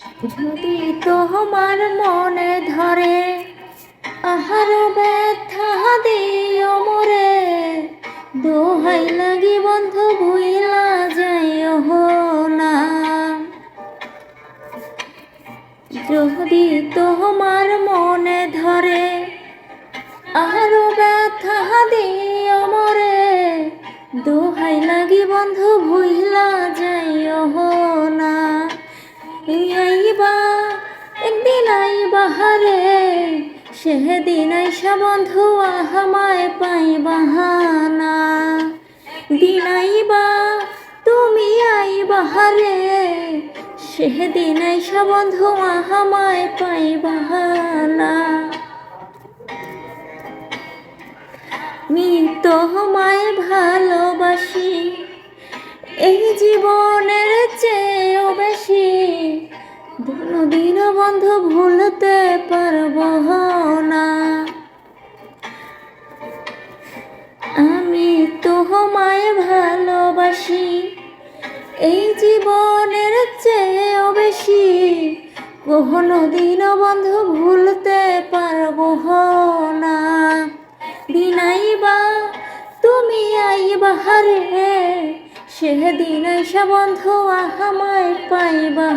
যদি তোমার মনে ধরে আহার ব্যথা দিও মোরে, দোহাই লাগি বন্ধু ভুইলা যাইও না। যদি তোমার মনে ধরে আরও ব্যথা দিও মরে, দোহাই লাগি বন্ধু ভুইলা যাইও না। আইবা হারে সেদিন আইসা বন্ধু আহামায় পাই বাহানা। দিন আইবা, তুমি আইবা হারে সেদিন আইসা বন্ধু আহামায় পাই বাহানা। আমি তোমায় ভালোবাসি দিনও বন্ধু ভুলতে পারব না। আমি তোমায় ভালোবাসি, এই জীবনের চেয়েও বেশি। কখনো দিন বন্ধু ভুলতে পারব না। দিন আইবা তুমি আইবা হারে সেদিন আইসা বন্ধু আহামায় পাইবা